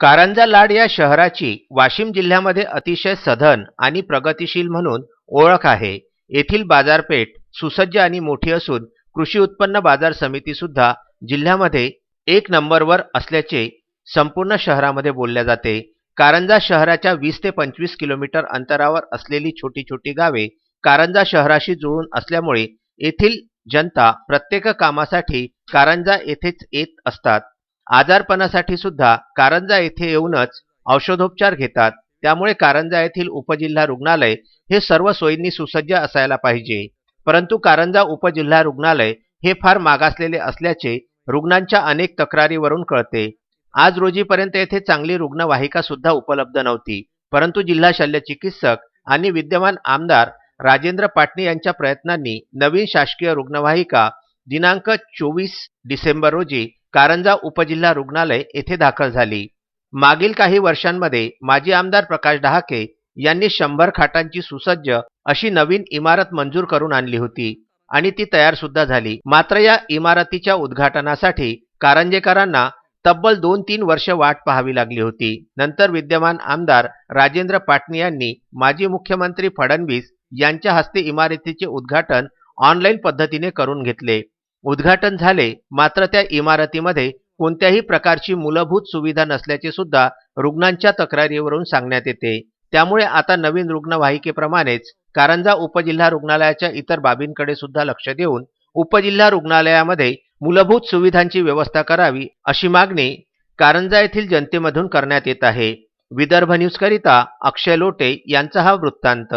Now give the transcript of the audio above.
कारंजा लाड या शहराची वाशिम जिल्ह्यामध्ये अतिशय सधन आणि प्रगतिशील म्हणून ओळख आहे. येथील बाजारपेठ सुसज्ज आणि मोठी असून कृषी उत्पन्न बाजार समिती सुद्धा जिल्ह्यामध्ये एक नंबरवर असल्याचे संपूर्ण शहरामध्ये बोलल्या जाते. कारंजा शहराच्या वीस ते पंचवीस किलोमीटर अंतरावर असलेली छोटी छोटी गावे कारंजा शहराशी जुळून असल्यामुळे येथील जनता प्रत्येक कामासाठी कारंजा येथेच येत असतात. आजारपणासाठी सुद्धा कारंजा येथे येऊनच औषधोपचार घेतात. त्यामुळे कारंजा येथील उपजिल्हा रुग्णालय हे सर्व सोयींनी सुसज्ज असायला पाहिजे. परंतु कारंजा उपजिल्हा रुग्णालय हे फार मागासलेले असल्याचे रुग्णांच्या अनेक तक्रारीवरून कळते. आज रोजीपर्यंत येथे चांगली रुग्णवाहिका सुद्धा उपलब्ध नव्हती. परंतु जिल्हा शल्य चिकित्सक आणि विद्यमान आमदार राजेंद्र पाटणी यांच्या प्रयत्नांनी नवीन शासकीय रुग्णवाहिका दिनांक चोवीस डिसेंबर रोजी कारंजा उपजिल्हा रुग्णालय येथे दाखल झाली. मागील काही वर्षांमध्ये माजी आमदार प्रकाश डहाके यांनी शंभर खाटांची सुसज्ज अशी नवीन इमारत मंजूर करून आणली होती आणि ती तयार सुद्धा झाली. मात्र या इमारतीच्या उद्घाटनासाठी कारंजेकरांना तब्बल दोन तीन वर्ष वाट पाहावी लागली होती. नंतर विद्यमान आमदार राजेंद्र पाटणी यांनी माजी मुख्यमंत्री फडणवीस यांच्या हस्ते इमारतीचे उद्घाटन ऑनलाईन पद्धतीने करून घेतले. उद्घाटन झाले मात्र त्या इमारतीमध्ये कोणत्याही प्रकारची मूलभूत सुविधा नसल्याचे सुद्धा रुग्णांच्या तक्रारीवरून सांगण्यात येते. त्यामुळे आता नवीन रुग्णवाहिकेप्रमाणेच कारंजा उपजिल्हा रुग्णालयाच्या इतर बाबींकडे सुद्धा लक्ष देऊन उपजिल्हा रुग्णालयामध्ये मूलभूत सुविधांची व्यवस्था करावी अशी मागणी कारंजा येथील जनतेमधून करण्यात येत आहे. विदर्भ न्यूजकरिता अक्षय लोटे यांचा हा वृत्तांत.